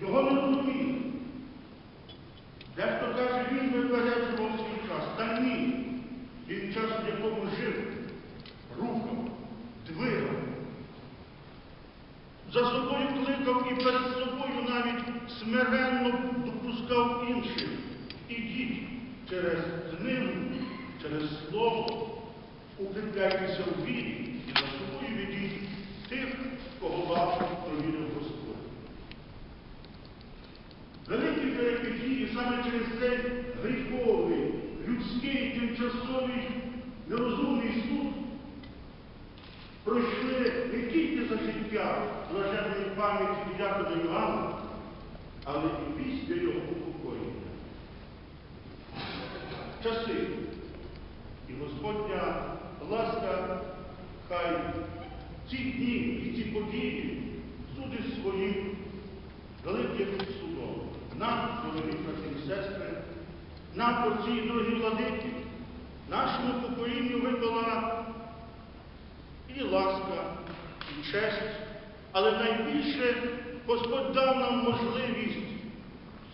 Його не розуміє. Дехто каже, він випереджував свій час. Та ні. Він час, в якому жив, рухав, двигав. За собою кликав і перед собою навіть смиренно допускав інших. Ідіть через книгу, через слово, укріпляйтеся у вірі і за собою ведіть тих, через цей гріховий, людський, тимчасовий, нерозумний суд пройшли не тільки за життя блаженної пам'яті дякую Іоанна, але і після його упокоєння. Часи і Господня ласка, хай ці дні і ці події судить своїм нам, отці, дорогі владики, нашому поколінню випала і ласка, і честь, але найбільше Господь дав нам можливість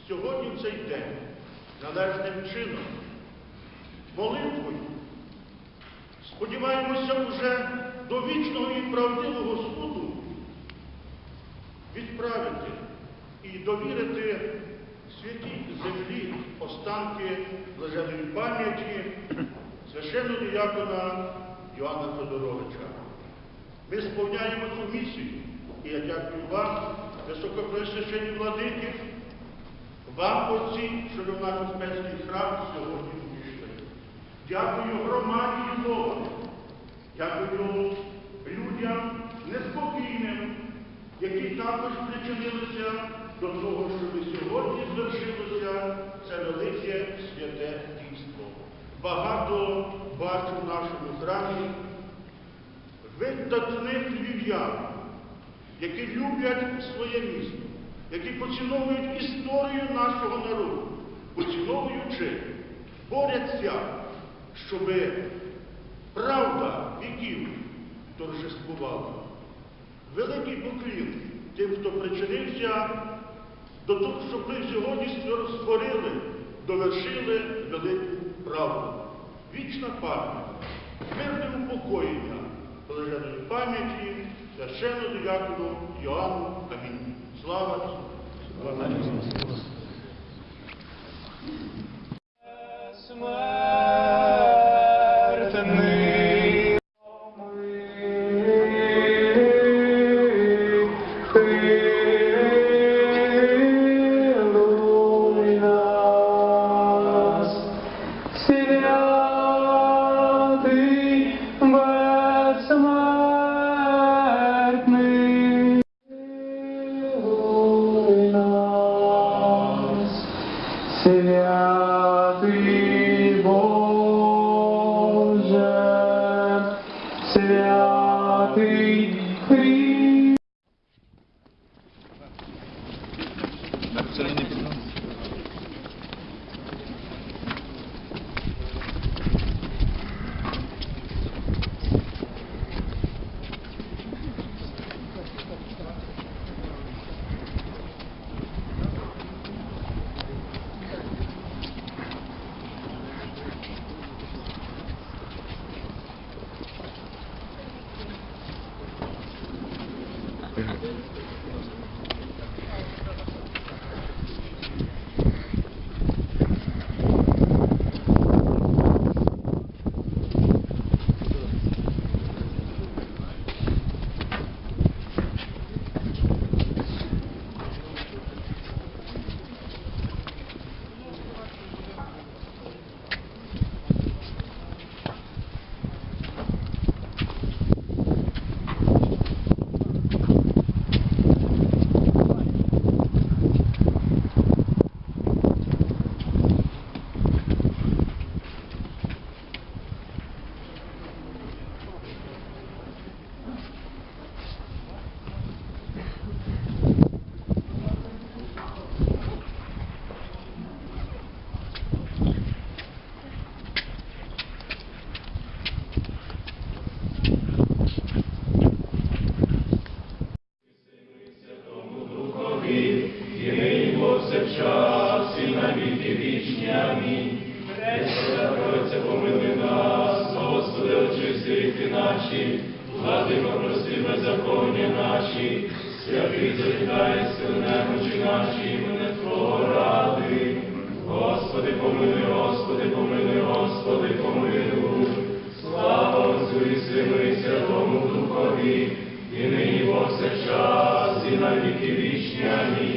сьогодні в цей день належним чином, молитвою. Сподіваємося вже до вічного і правдивого суду відправити і довірити святій землі останки блаженої пам'яті священного діякона Йоанна Федоровича. Ми сповняємо цю місію, і я дякую вам, високопресвященні владики, вам, отці, що в наш успенський храм сьогодні увійшли. Дякую громаді Бога. Дякую людям неспокійним, які також причинилися до того, щоб сьогодні звершилося це велике святе дійство. Багато бачу в нашому храмі видатних львів'ян, які люблять своє місто, які поціновують історію нашого народу, поціновуючи, борються, щоб правда віків торжествувала. Великий поклін тим, хто причинився до того, щоб ми сьогодні створили, довершили велику правду. Вічна пам'ять, мирне упокоєння блаженої пам'яті священного діякону Йоанну Амінь. Слава Ісусу! Святий Христос. наші, владико прости беззаконня наші, святий завітайся, немочі наші, мене Твого ради. Господи, помилуй, Господи, помилуй, Господи, помилуй, слава Отцю і Сину і Святому Духові, і нині повсякчас, і на віки вічні. Амінь.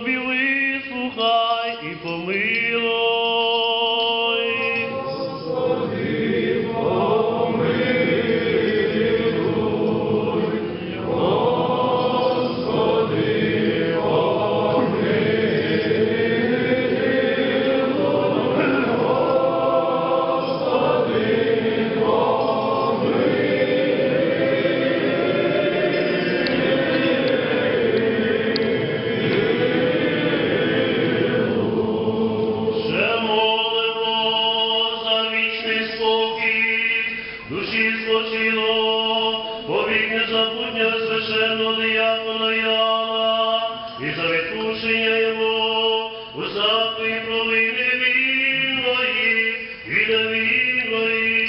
Тобі, вислухай і помилуй. Незабутня священного диякона Яна, і за відпущення його у усякої провини вільної і невільної.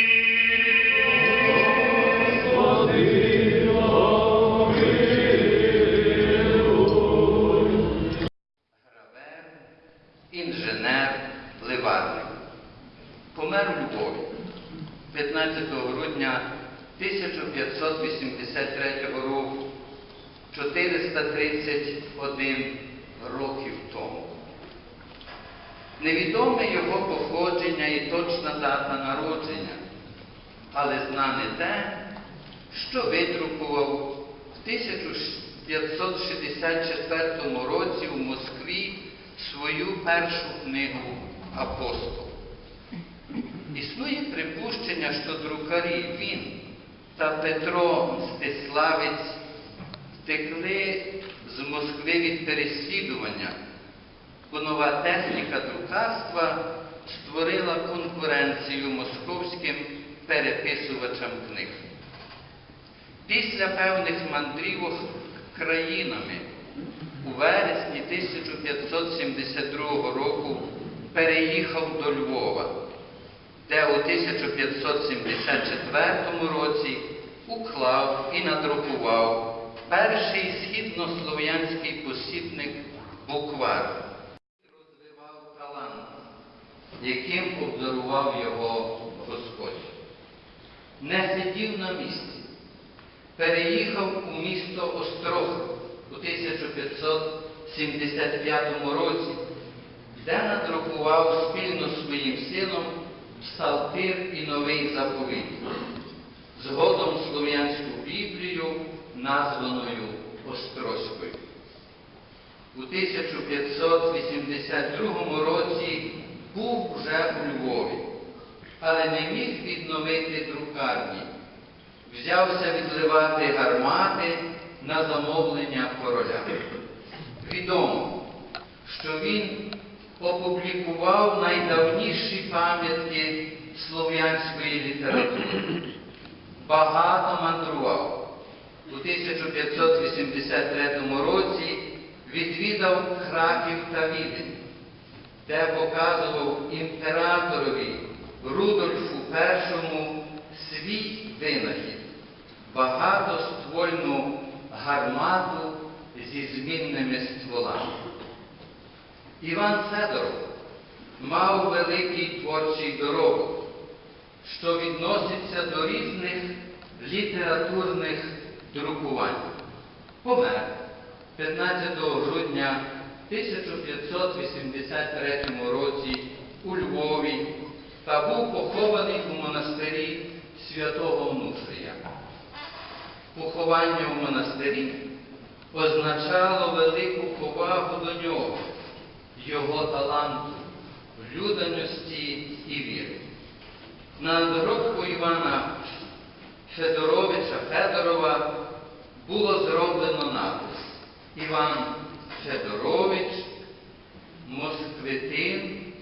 Гравер, інженер, ливарник. Помер у Львові 15 грудня 1583 року, 431 років тому. Невідоме його походження і точна дата народження, але знане те, що видрукував в 1564 році в Москві свою першу книгу Апостол. Існує припущення, що друкарі він та Петро Мстиславець втекли з Москви від переслідування, бо нова техніка друкарства створила конкуренцію московським переписувачам книг. Після певних мандрівок країнами у вересні 1572 року переїхав до Львова, де у 1574 році уклав і надрукував перший східнослов'янський посібник буквар. Розвивав талант, яким обдарував його Господь. Не сидів на місці переїхав у місто Острог у 1575 році, де надрукував спільно з своїм сином Псалтир і новий заповіт, згодом слов'янську Біблію, названою Острозькою. У 1582 році був вже у Львові, але не міг відновити друкарні взявся відливати гармати на замовлення короля. Відомо, що він опублікував найдавніші пам'ятки слов'янської літератури. Багато мандрував. У 1583 році відвідав Краків та Відень, де показував імператорові Рудольфу І свій винахід багатоствольну гармату зі змінними стволами. Іван Федоров мав великий творчий доробок, що відноситься до різних літературних друкувань. Помер 15 грудня 1583 році у Львові та був похований у монастирі святого Онуфрія. Поховання в монастирі означало велику повагу до нього його таланту, люданості і віри. На доробку Івана Федоровича Федорова було зроблено напис Іван Федорович, Москвитин,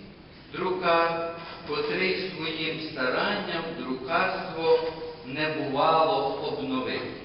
друкар, котрий своїм старанням друкарство не бувало обновив.